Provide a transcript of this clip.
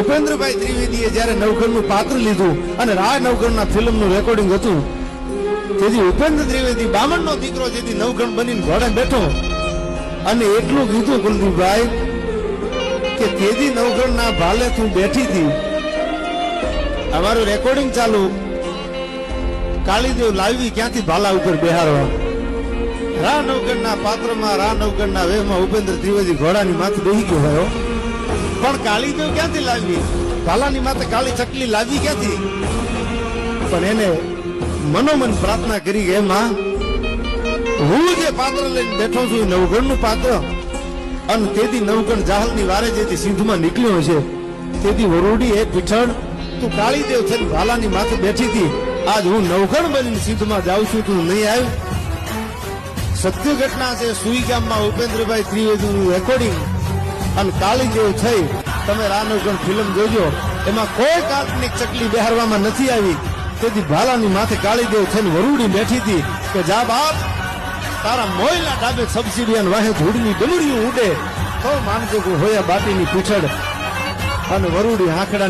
ઉપેન્દ્રભાઈ ત્રિવેદીએ જ્યારે નવઘણનું પાત્ર લીધું અને રાહ નવઘણના ફિલ્મનું રેકોર્ડિંગ હતું, તેથી ઉપેન્દ્ર ત્રિવેદી બામણનો દીકરો જેથી નવઘણ બનીને ઘોડે બેઠો. અને એટલું કીધું કુલદીપભાઈ કે તેદી નવઘણના ભાલે તું બેઠી હતી. અમારું રેકોર્ડિંગ ચાલુ. કાળીદેવ લાવી ક્યાંથી ભાલા ઉપર બિહારવા રા નવગણના પાત્રમાં, રા નવગણના વેહમાં ઉપેન્દ્ર ત્રિવેદી ઘોડાની માથે બેહી ગયો હોય હો. તો ક્યાંથી લાવી ભાલાની માથે કાળી ચકલી લાવી ક્યાંથી? પણ એને મનોમન પ્રાર્થના કરી કે માં હું જે પાત્ર લઈને બેઠો છું નવગણનું પાત્ર અને તેથી નવગણ જાહલની વારે જેથી સિંધમાં નીકળ્યો છે, તેથી વરુડી એ પીઠણ, તું કાળીદેવ થઈને ભાલાની માથે બેઠી હતી. આજ હું નવગણ બનીને સિંધમાં જાઉં છું, તું નહીં આવ્યું? સત્ય ઘટના છે, સુઈ ગામમાં ઉપેન્દ્રભાઈ ત્રિવેદીનું રેકોર્ડિંગ અને કાળીદેવ થઈ, તમે રાનવગણ ફિલ્મ જોજો. એમાં કોઈ કાલ્પનિક ચકલી બેહારવામાં નથી આવી. તેથી ભાલાની માથે કાળીદેવ થઈને વરુડી બેઠી હતી કે જા બાપ, તારા મોયલા ડાબે સબસિડી વાહે ધૂળની ડમરીઓ ઉડે. તો માનજો કે હોયા બાટીની પૂછડ. અને વરુડી હાંકડાની